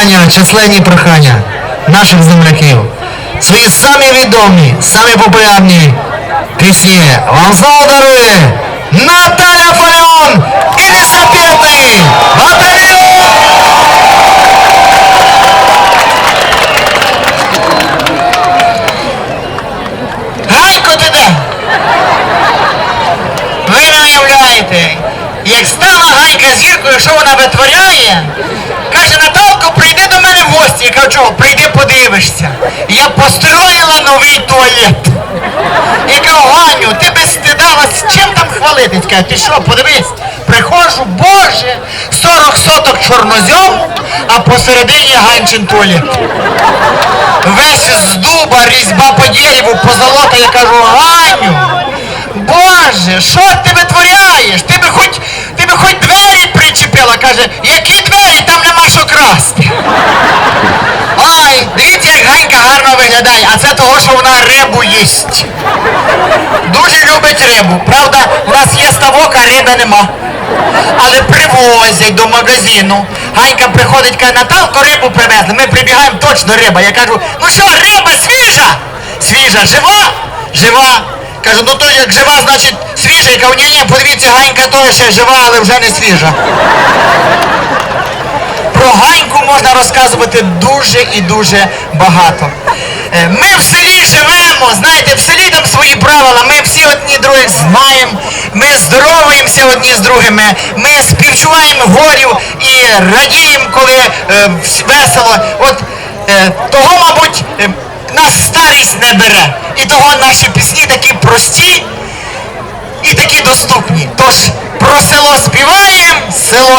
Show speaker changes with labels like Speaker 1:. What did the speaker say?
Speaker 1: прохання, численні прохання наших земляків. Свої самі відомі, самі популярні пісні вам знову дарує Наталя Фальон і лісапетний батальйон!
Speaker 2: Гайко ти? Ви не уявляєте, як стала Гайка зіркою, що вона витворяє, каже, Наталко, прийди до мене в гості. Я кажу, прийди подивишся. Я построїла новий туалет. Я кажу, Ганю, ти без стидалась, чим там хвалитись? Каже, ти що, подивись, приходжу, боже, 40 соток чорнозьому, а посередині Ганчин туалет. Весь з дуба, різьба по дереву, позолота, я кажу, Ганю, Боже, що ти витворяєш? Ти би хоч, ти би хоч двері причепила, каже, які двері, там нема що красти. Ой, дивіться, як Ганька виглядає, а це того, що вона рибу їсть. Дуже любить рибу. Правда, у нас є ставок, а риби нема. Але привозять до магазину. Ганька приходить, каже, Наталко, рибу привезли. Ми прибігаємо точно риба. Я кажу, ну що, риба свіжа? Свіжа, жива? Жива. Кажу, ну то як жива, значить свіжа. Я кажу, ні, ні, подивіться, Ганька теж ще жива, але вже не свіжа. Про Ганьку можна розказувати дуже і дуже багато. Е, Ми в селі живемо, знаєте, в селі там свої правила, ми всі одні других знаємо, ми здороваємося одні з другими, ми співчуваємо горю і радіємо, коли е, весело. От е, того, мабуть, е, нас старість не бере. І того наші пісні такі прості і такі доступні. Тож про село співаємо, село